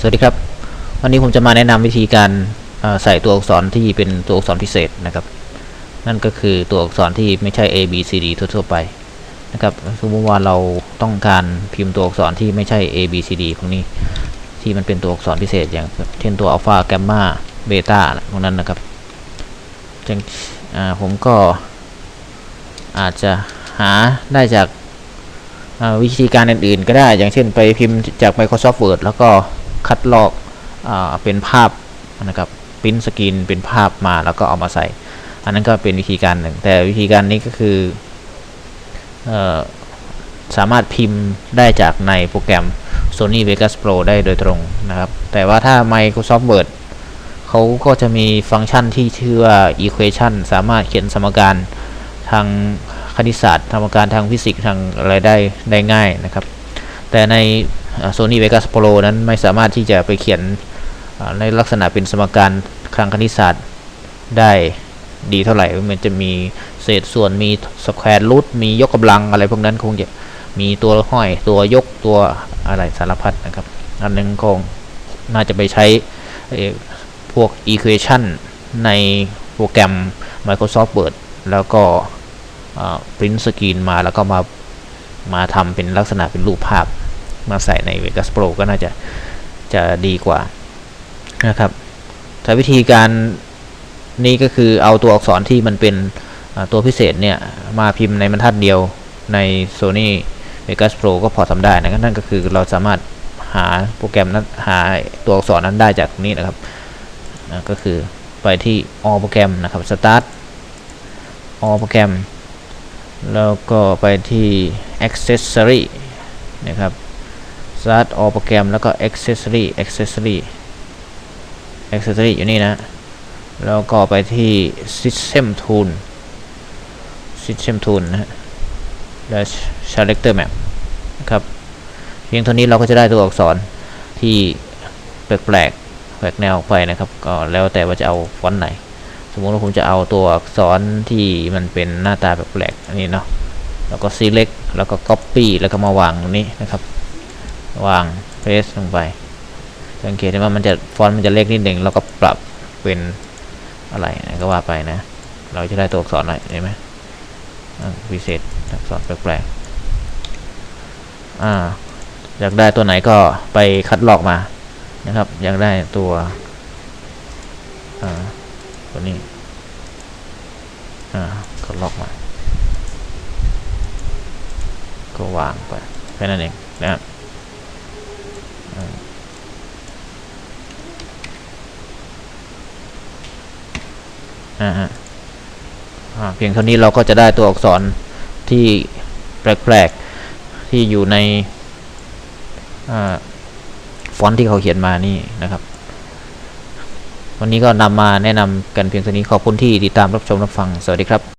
สวัสดีครับ วันนี้ผมจะมาแนะนำวิธีการใส่ตัวอักษรที่เป็นตัวอักษรพิเศษนะครับ นั่นก็คือตัวอักษรที่ไม่ใช่ A B C D ทั่วๆไปนะครับสมมติว่าเราต้องการพิมพ์ตัวอักษรที่ไม่ใช่ A B C D พวกนี้ ที่มันเป็นตัวอักษรพิเศษอย่างเช่นตัวอัลฟาแกมมาเบต้าพวกนั้นนะครับจังผมก็อาจจะหาได้จากาวิธีการอื่นๆ ก็ได้อย่างเช่นไปพิมพ์จาก Microsoft Word แล้วก็ คัดลอกอเป็นภาพนะครับพิมพ์สกรีนเป็นภาพมาแล้วก็เอามาใส่ อันนั้นก็เป็นวิธีการหนึ่ง แต่วิธีการนี้ก็คืออสามารถพิมพ์ได้จากในโปรแกรม Sony Vegas Pro ได้โดยตรงนะครับ แต่ว่าถ้า Microsoft Word เขาก็จะมีฟังก์ชันที่ชื่อว่า equation สามารถเขียนสมการทางคณิตศาสตร์สมการทางฟิสิกส์ทางอะไรได้ได้ง่ายนะครับ แต่ใน Sony Vegas Pro นั้นไม่สามารถที่จะไปเขียนในลักษณะเป็นสมการทางคณิตศาสตร์ได้ดีเท่าไหร่ มันจะมีเศษส่วนมีสแควร์รูทมียกกำลังอะไรพวกนั้นคงจะมีตัวห้อยตัวยกตัวอะไรสารพัดนะครับ อันนึงคงน่าจะไปใช้พวก equation ในโปรแกรม Microsoft Word แล้วก็ปริ้นสกรีนมาแล้วก็มามาทำเป็นลักษณะเป็นรูปภาพ มาใส่ใน Vegas Pro ก็น่าจะจะดีกว่านะครับแต่วิธีการนี้ก็คือเอาตัวอักษรที่มันเป็นตัวพิเศษเนี่ย มาพิมพ์ในบรรทัดเดียวใน Sony Vegas Pro ก็พอทำได้นะนั่นก็คือเราสามารถหาโปรแกรมนั้นหาตัวอักษรนั้นได้จากตรงนี้นะครับนะก็คือไปที่ All โปรแกรมนะครับ Start All โปรแกรมแล้วก็ไปที่ accessory นะครับ start all โปรแกรมแล้วก็ accessory accessory accessory อยู่นี่นะ แล้วก็ไปที่ system tool system tool นะฮะแล้ว selector map นะครับเพียงเท่านี้เราก็จะได้ตัวอักษรที่แปลกๆแปลกแนวออกไปนะครับ ก็แล้วแต่ว่าจะเอาฟอนต์ไหน สมมติว่าผมจะเอาตัวอักษรที่มันเป็นหน้าตาแปลกๆอันนี้เนาะแล้วก็ select แล้วก็ copy แล้วก็มาวางตรงนี้นะครับ วาง paste ลงไป สังเกตได้ว่ามันจะฟอนต์มันจะเล็กนิดหนึ่งแล้วก็ปรับเป็นอะไรนะก็ว่าไปนะ เราจะได้ตัวอักษรหน่อยเห็นไหมอ่าพิเศษอักษรแปลกๆอ่าอยากได้ตัวไหนก็ไปคัดลอกมานะครับ อยากได้ตัวอ่าตัวนี้อ่าก็ล็อกมา ก็วางไปแค่นั้นเองนะครับอ่า อ่าเพียงเท่านี้เราก็จะได้ตัวอักษรที่แปลกๆที่อยู่ในอฟอนต์ที่เขาเขียนมานี่นะครับ วันนี้ก็นำมาแนะนำกันเพียงเท่านี้ขอบคุณที่ติดตามรับชมรับฟัง สวัสดีครับ